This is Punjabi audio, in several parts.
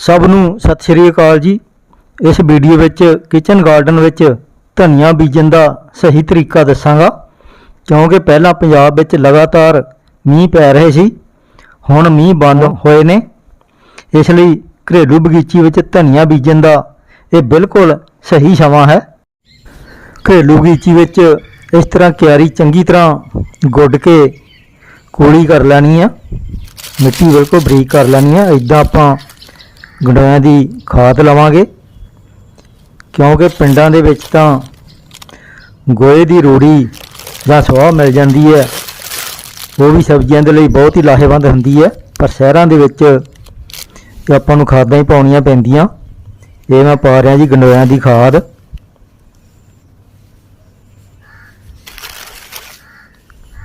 ਸਭ ਨੂੰ ਸਤਿ ਸ਼੍ਰੀ ਅਕਾਲ ਜੀ। ਇਸ ਵੀਡੀਓ ਵਿੱਚ ਕਿਚਨ ਗਾਰਡਨ ਵਿੱਚ ਧਨੀਆ ਬੀਜਣ ਦਾ ਸਹੀ ਤਰੀਕਾ ਦੱਸਾਂਗਾ। ਕਿਉਂਕਿ ਪਹਿਲਾਂ ਪੰਜਾਬ ਵਿੱਚ ਲਗਾਤਾਰ ਮੀਂਹ ਪੈ ਰਹੇ ਸੀ, ਹੁਣ ਮੀਂਹ ਬੰਦ ਹੋਏ ਨੇ। ਇਸ ਲਈ ਘਰੇਲੂ ਬਗੀਚੀ ਵਿੱਚ ਧਨੀਆ ਬੀਜਣ ਦਾ ਇਹ ਬਿਲਕੁਲ ਸਹੀ ਸਮਾਂ ਹੈ। ਘਰੇਲੂ ਬਗੀਚੀ ਵਿੱਚ ਇਸ ਤਰ੍ਹਾਂ ਕਿਆਰੀ ਚੰਗੀ ਤਰ੍ਹਾਂ ਗੁੱਡ ਕੇ ਕੋਲੀ ਕਰ ਲੈਣੀ ਆ, ਮਿੱਟੀ ਬਿਲਕੁਲ ਬਰੀਕ ਕਰ ਲੈਣੀ ਆ। ਇਦਾਂ ਆਪਾਂ ਗੰਡੋਇਆਂ ਦੀ ਖਾਦ ਲਵਾਂਗੇ। ਕਿਉਂਕਿ ਪਿੰਡਾਂ ਦੇ ਵਿੱਚ ਤਾਂ ਗੋਹੇ ਦੀ ਰੂੜੀ ਜਾਂ ਸਵਾਹ ਮਿਲ ਜਾਂਦੀ ਹੈ। ਉਹ ਵੀ ਸਬਜ਼ੀਆਂ ਦੇ ਲਈ ਬਹੁਤ ਹੀ ਲਾਹੇਵੰਦ ਹੁੰਦੀ ਹੈ। ਪਰ ਸ਼ਹਿਰਾਂ ਦੇ ਵਿੱਚ ਆਪਾਂ ਨੂੰ ਖਾਦਾਂ ਹੀ ਪਾਉਣੀਆਂ ਪੈਂਦੀਆਂ। ਇਹ ਮੈਂ ਪਾ ਰਿਹਾ ਜੀ ਗੰਡੋਇਆਂ ਦੀ ਖਾਦ।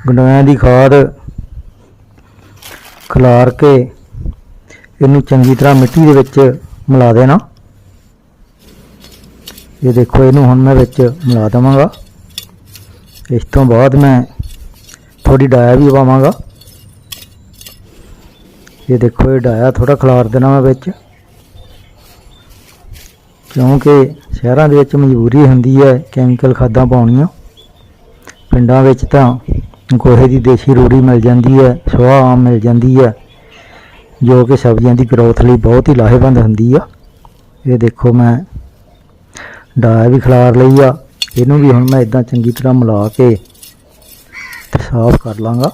ਗੰਡੋਇਆਂ ਦੀ ਖਾਦ ਖਿਲਾਰ ਕੇ ਇਹਨੂੰ ਚੰਗੀ ਤਰ੍ਹਾਂ ਮਿੱਟੀ ਦੇ ਵਿੱਚ ਮਿਲਾ ਦੇਣਾ। ਇਹ ਦੇਖੋ, ਇਹਨੂੰ ਹੁਣ ਮੈਂ ਵਿੱਚ ਮਿਲਾ ਦੇਵਾਂਗਾ। ਇਸ ਤੋਂ ਬਾਅਦ ਮੈਂ ਥੋੜੀ ਡਾਇਆ ਵੀ ਪਾਵਾਂਗਾ ਇਹ ਦੇਖੋ, ਇਹ ਡਾਇਆ ਥੋੜਾ ਖਲਾਰ ਦੇਣਾ ਮੈਂ ਵਿੱਚ। ਕਿਉਂਕਿ ਸ਼ਹਿਰਾਂ ਦੇ ਵਿੱਚ ਮਜਬੂਰੀ ਹੁੰਦੀ ਹੈ ਕੈਮੀਕਲ ਖਾਦਾਂ ਪਾਉਣੀਆਂ। ਪਿੰਡਾਂ ਵਿੱਚ ਤਾਂ ਗੋਹੇ ਦੀ ਦੇਸੀ ਰੂੜੀ ਮਿਲ ਜਾਂਦੀ ਹੈ, ਸੁਆਹ ਆਮ ਮਿਲ ਜਾਂਦੀ ਹੈ। ਜੋ ਕਿ ਸਬਜ਼ੀਆਂ ਦੀ ਗਰੋਥ ਲਈ ਬਹੁਤ ਹੀ ਲਾਹੇਵੰਦ ਹੁੰਦੀ ਆ। ਇਹ ਦੇਖੋ ਮੈਂ ਡਾਇਆ ਵੀ ਖਿਲਾਰ ਲਈ ਆ। ਇਹਨੂੰ ਵੀ ਹੁਣ ਮੈਂ ਇਦਾਂ ਚੰਗੀ ਤਰ੍ਹਾਂ ਮਿਲਾ ਕੇ ਤੇ ਸਾਫ਼ ਕਰ ਲਾਂਗਾ।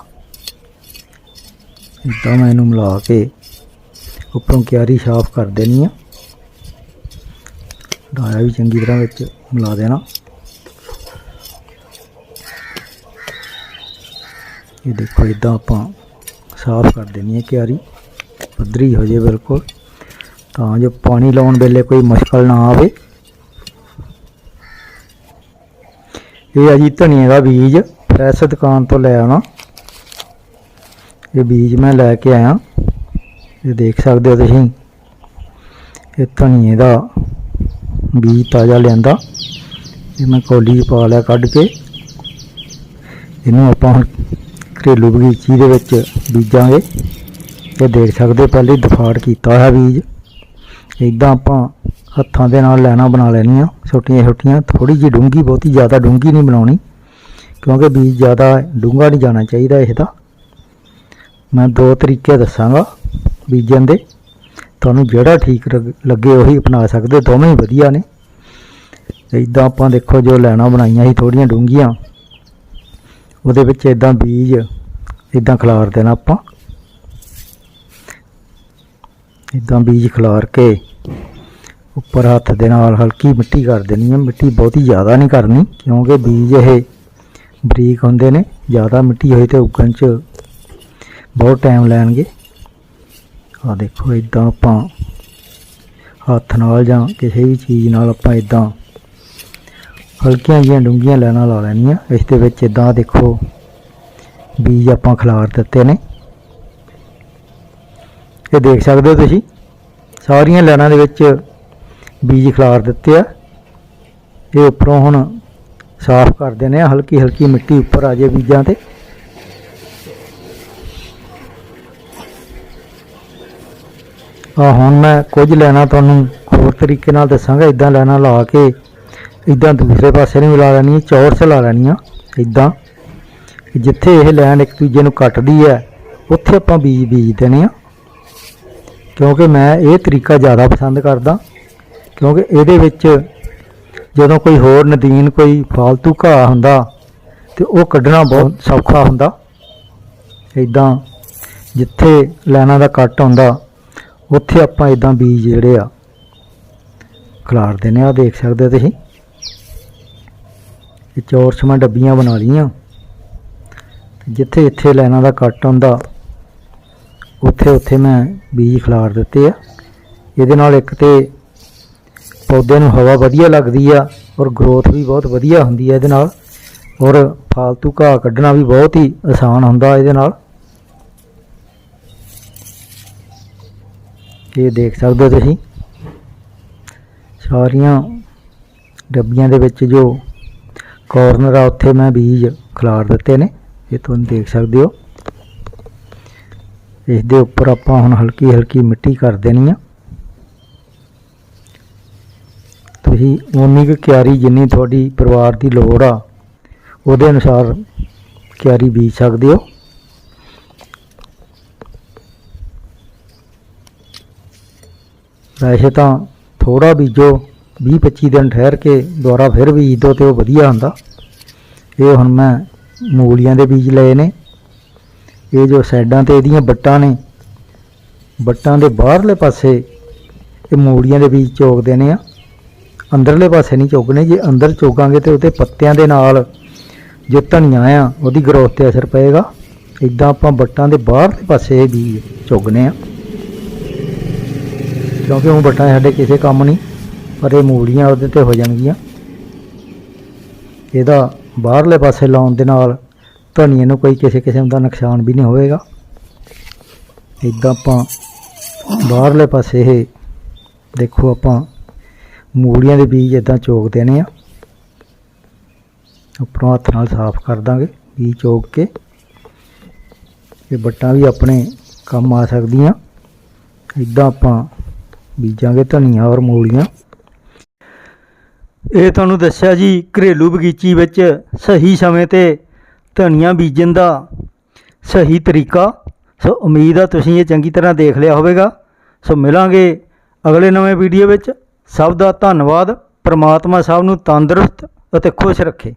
ਇਦਾਂ ਮੈਂ ਇਹਨੂੰ ਮਿਲਾ ਕੇ ਉੱਪਰੋਂ ਕਿਆਰੀ ਸਾਫ਼ ਕਰ ਦੇਣੀ ਆ। ਡਾਇਆ ਵੀ ਚੰਗੀ ਤਰ੍ਹਾਂ ਵਿੱਚ ਮਿਲਾ ਦੇਣਾ। ਇਹ ਦੇਖੋ ਇਦਾਂ ਆਪਾਂ ਸਾਫ਼ ਕਰ ਦੇਣੀ ਹੈ ਕਿਆਰੀ। ਪੱਧਰੀ ਹੋ ਜੇ ਬਿਲਕੁਲ, ਤਾਂ ਜੋ ਪਾਣੀ ਲਾਉਣ ਵੇਲੇ ਕੋਈ ਮੁਸ਼ਕਲ ਨਾ ਆਵੇ। ਇਹ ਆ ਜੀ ਧਨੀਏ ਦਾ ਬੀਜ, ਫਰੈਸ਼ ਦੁਕਾਨ ਤੋਂ ਲੈ ਆਉਣਾ। ਇਹ ਬੀਜ ਮੈਂ ਲੈ ਕੇ ਆਇਆ। ਇਹ ਦੇਖ ਸਕਦੇ ਹੋ ਤੁਸੀਂ, ਇਹ ਧਨੀਏ ਦਾ ਬੀਜ ਤਾਜ਼ਾ ਲਿਆਂਦਾ। ਇਹ ਮੈਂ ਕੌਲੀ ਪਾ ਲਿਆ ਕੱਢ ਕੇ। ਇਹਨੂੰ ਆਪਾਂ ਹੁਣ ਘਰੇਲੂ ਬਗੀਚੀ ਦੇ ਵਿੱਚ ਬੀਜਾਂਗੇ। ਇਹ ਦੇਖ ਸਕਦੇ, ਪਹਿਲੇ ਹੀ ਦਫਾੜ ਕੀਤਾ ਹੋਇਆ ਬੀਜ। ਇਦਾਂ ਆਪਾਂ ਹੱਥਾਂ ਦੇ ਨਾਲ ਲੈਣਾ ਬਣਾ ਲੈਣੀਆਂ, ਛੋਟੀਆਂ ਛੋਟੀਆਂ ਥੋੜੀ ਜਿਹੀ ਡੂੰਗੀ ਬਹੁਤੀ, ਜ਼ਿਆਦਾ ਡੂੰਗੀ ਨਹੀਂ ਬਣਾਉਣੀ, ਕਿਉਂਕਿ ਬੀਜ ਜ਼ਿਆਦਾ ਡੂੰਗਾ ਨਹੀਂ ਜਾਣਾ ਚਾਹੀਦਾ ਇਹਦਾ ਮੈਂ ਦੋ ਤਰੀਕੇ ਦੱਸਾਂਗਾ ਬੀਜਣ ਦੇ। ਤੁਹਾਨੂੰ ਜਿਹੜਾ ਠੀਕ ਰਗ- ਲੱਗੇ ਉਹੀ ਅਪਣਾ ਸਕਦੇ, ਦੋਵੇਂ ਹੀ ਵਧੀਆ ਨੇ। ਇਦਾਂ ਆਪਾਂ ਦੇਖੋ, ਜੋ ਲੈਣਾ ਬਣਾਈਆਂ ਸੀ ਥੋੜੀਆਂ ਡੂੰਗੀਆਂ ਉਹਦੇ ਵਿੱਚ ਇਦਾਂ ਬੀਜ ਇਦਾਂ ਖਿਲਾਰ ਦੇਣਾ ਆਪਾਂ। ਇਦਾਂ ਬੀਜ ਖਿਲਾਰ ਕੇ ਉੱਪਰ ਹੱਥ ਦੇ ਨਾਲ ਹਲਕੀ ਮਿੱਟੀ ਕਰ ਦੇਣੀ ਹੈ। ਮਿੱਟੀ ਬਹੁਤੀ ਜ਼ਿਆਦਾ ਨਹੀਂ ਕਰਨੀ, ਕਿਉਂਕਿ ਬੀਜ ਇਹ ਬਰੀਕ ਹੁੰਦੇ ਨੇ, ਜ਼ਿਆਦਾ ਮਿੱਟੀ ਹੋਈ ਤੇ ਉੱਗਣ 'ਚ ਬਹੁਤ ਟਾਈਮ ਲੈਣਗੇ। ਆ ਦੇਖੋ ਇਦਾਂ ਆਪਾਂ ਹੱਥ ਨਾਲ ਜਾਂ ਕਿਸੇ ਵੀ ਚੀਜ਼ ਨਾਲ ਆਪਾਂ ਇਦਾਂ ਹਲਕੀਆਂ ਜਿਹੀਆਂ ਡੂੰਘੀਆਂ ਲੈਣਾ ਲਾ ਲੈਣੀਆਂ। ਇਸ ਦੇ ਵਿੱਚ ਇਦਾਂ ਦੇਖੋ, ਬੀਜ ਆਪਾਂ ਖਿਲਾਰ ਦਿੱਤੇ ਨੇ। ਇਹ ਦੇਖ ਸਕਦੇ ਹੋ ਤੁਸੀਂ। ਸਾਰੀਆਂ ਲਾਈਨਾਂ ਦੇ ਵਿੱਚ ਬੀਜ ਖਿਲਾਰ ਦਿੱਤੇ ਆ। ਇਹ ਉੱਪਰੋਂ ਹੁਣ ਸਾਫ਼ ਕਰ ਦੇਣੇ ਆ ਹਲਕੀ ਹਲਕੀ ਮਿੱਟੀ ਉੱਪਰ ਆ ਜੇ ਬੀਜਾਂ ਤੇ। ਆ ਹੁਣ ਮੈਂ ਕੁਝ ਲੈਣਾ ਤੁਹਾਨੂੰ ਹੋਰ ਤਰੀਕੇ ਨਾਲ ਦੱਸਾਂਗਾ। ਇਦਾਂ ਲੈਣਾ ਲਾ ਕੇ ਇਦਾਂ ਦੂਸਰੇ ਪਾਸੇ ਨੂੰ ਲਾ ਲੈਣੀ ਹੈ ਚੌਰਸ ਲਾ ਲੈਣੀ ਆ ਇਦਾਂ ਜਿੱਥੇ ਇਹ ਲੈਣ ਇੱਕ ਦੂਜੇ ਨੂੰ ਕੱਟਦੀ ਹੈ, ਉੱਥੇ ਆਪਾਂ ਬੀਜ ਬੀਜ ਦੇਣੇ ਆ। ਕਿਉਂਕਿ ਮੈਂ ਇਹ ਤਰੀਕਾ ਜ਼ਿਆਦਾ ਪਸੰਦ ਕਰਦਾ, ਕਿਉਂਕਿ ਇਹਦੇ ਵਿੱਚ ਜਦੋਂ ਕੋਈ ਹੋਰ ਨਦੀਨ ਕੋਈ ਫਾਲਤੂ ਘਾਹ ਹੁੰਦਾ ਤੇ ਉਹ ਕੱਢਣਾ ਬਹੁਤ ਸੌਖਾ ਹੁੰਦਾ। ਇਦਾਂ ਜਿੱਥੇ ਲਾਈਨਾਂ ਦਾ ਕੱਟ ਹੁੰਦਾ ਉੱਥੇ ਆਪਾਂ ਇਦਾਂ ਬੀਜ ਜਿਹੜੇ ਆ, ਖਿਲਾਰ ਦਿੰਦੇ ਆ, ਦੇਖ ਸਕਦੇ ਤੁਸੀਂ। ਇਹ ਚੌਰਸ ਡੱਬੀਆਂ ਬਣਾ ਲਈਆਂ ਤੇ ਜਿੱਥੇ ਇੱਥੇ ਲਾਈਨਾਂ ਦਾ ਕੱਟ ਹੁੰਦਾ ਉੱਥੇ ਉੱਥੇ ਮੈਂ ਬੀਜ ਖਿਲਾਰ ਦਿੱਤੇ ਆ। ਇਹਦੇ ਨਾਲ ਇੱਕ ਤੇ ਪੌਦੇ ਨੂੰ ਹਵਾ ਵਧੀਆ ਲੱਗਦੀ ਆ ਔਰ ਗਰੋਥ ਵੀ ਬਹੁਤ ਵਧੀਆ ਹੁੰਦੀ ਆ ਇਹਦੇ ਨਾਲ ਔਰ ਫਾਲਤੂ ਘਾਹ ਕੱਢਣਾ ਵੀ ਬਹੁਤ ਹੀ ਆਸਾਨ ਹੁੰਦਾ ਇਹਦੇ ਨਾਲ। ਇਹ ਦੇਖ ਸਕਦੇ ਹੋ ਤੁਸੀਂ। ਸਾਰੀਆਂ ਡੱਬੀਆਂ ਦੇ ਵਿੱਚ ਜੋ ਕਾਰਨਰ ਆ, ਉੱਥੇ ਮੈਂ ਬੀਜ ਖਿਲਾਰ ਦਿੱਤੇ ਨੇ। ਇਹ ਤੁਹਾਨੂੰ ਦੇਖ ਸਕਦੇ ਹੋ। ਇਸ ਦੇ ਉੱਪਰ ਆਪਾਂ ਹੁਣ ਹਲਕੀ ਹਲਕੀ ਮਿੱਟੀ ਕਰ ਦੇਣੀ ਆ। ਤੁਸੀਂ ਉਨੀ ਕੁ ਕਿਆਰੀ ਜਿੰਨੀ ਤੁਹਾਡੀ ਪਰਿਵਾਰ ਦੀ ਲੋੜ ਆ, ਉਹਦੇ ਅਨੁਸਾਰ ਕਿਆਰੀ ਬੀਜ ਸਕਦੇ ਹੋ। ਵੈਸੇ ਤਾਂ ਥੋੜਾ ਬੀਜੋ 20 25 ਦਿਨ ਠਹਿਰ ਕੇ ਦੁਬਾਰਾ ਫਿਰ ਬੀਜ ਦੋ ਤੇ ਉਹ ਵਧੀਆ ਹੁੰਦਾ। ਇਹ ਹੁਣ ਮੈਂ ਮੂਲੀਆਂ ਦੇ ਬੀਜ ਲਏ ਨੇ। ਇਹ ਜੋ ਸਾਈਡਾਂ ਤੇ ਇਹਦੀਆਂ ਬੱਟਾਂ ਨੇ, ਬੱਟਾਂ ਦੇ ਬਾਹਰਲੇ ਪਾਸੇ ਇਹ ਮੂਲੀਆਂ ਦੇ ਬੀਜ ਚੋਗ ਦੇਣੇ ਆ। ਅੰਦਰਲੇ ਪਾਸੇ ਨਹੀਂ ਚੋਗਣੇ, ਜੇ ਅੰਦਰ ਚੋਗਾਂਗੇ ਤੇ ਉਹਦੇ ਪੱਤਿਆਂ ਦੇ ਨਾਲ ਜੋ ਧਨੀਆ ਆ, ਉਹਦੀ ਗਰੋਥ ਤੇ ਅਸਰ ਪਏਗਾ। ਇਦਾਂ ਆਪਾਂ ਬੱਟਾਂ ਦੇ ਬਾਹਰਲੇ ਪਾਸੇ ਇਹ ਬੀਜ ਚੋਗਣੇ ਆ। ਕਿਉਂਕਿ ਉਹ ਬੱਟਾਂ ਸਾਡੇ ਕਿਸੇ ਕੰਮ ਨਹੀਂ, ਪਰ ਇਹ ਮੂੜੀਆਂ ਉਹਦੇ ਤੇ ਹੋ ਜਾਣਗੀਆਂ। ਇਹਦਾ ਬਾਹਰਲੇ ਪਾਸੇ ਲਾਉਣ ਦੇ ਨਾਲ ਧਨੀਏ ਨੂੰ ਕੋਈ ਕਿਸੇ ਕਿਸਮ ਦਾ ਨੁਕਸਾਨ ਵੀ ਨਹੀਂ ਹੋਵੇਗਾ। ਇਦਾਂ ਆਪਾਂ ਬਾਹਰਲੇ ਪਾਸੇ ਇਹ ਦੇਖੋ ਆਪਾਂ ਮੂਲੀਆਂ ਦੇ ਬੀਜ ਇਦਾਂ ਚੋਕ ਦੇਣੇ ਆ। ਉੱਪਰੋਂ ਹੱਥ ਨਾਲ ਸਾਫ਼ ਕਰ ਦਾਂਗੇ ਬੀਜ ਚੋਕ ਕੇ। ਇਹ ਬੱਟਾਂ ਵੀ ਆਪਣੇ ਕੰਮ ਆ ਸਕਦੀਆਂ। ਇਦਾਂ ਆਪਾਂ ਬੀਜਾਂਗੇ ਧਨੀਆ ਔਰ ਮੂਲੀਆਂ। ਇਹ ਤੁਹਾਨੂੰ ਦੱਸਿਆ ਜੀ ਘਰੇਲੂ ਬਗੀਚੀ ਵਿੱਚ ਸਹੀ ਸਮੇਂ ਤੇ ਧਨੀਆ ਬੀਜਣ ਦਾ ਸਹੀ ਤਰੀਕਾ। ਸੋ ਉਮੀਦ ਆ ਤੁਸੀਂ ਇਹ ਚੰਗੀ ਤਰ੍ਹਾਂ ਦੇਖ ਲਿਆ ਹੋਵੇਗਾ। ਸੋ ਮਿਲਾਂਗੇ ਅਗਲੇ ਨਵੇਂ ਵੀਡੀਓ ਵਿੱਚ। ਸਭ ਦਾ ਧੰਨਵਾਦ। ਪ੍ਰਮਾਤਮਾ ਸਭ ਨੂੰ ਤੰਦਰੁਸਤ ਅਤੇ ਖੁਸ਼ ਰੱਖੇ।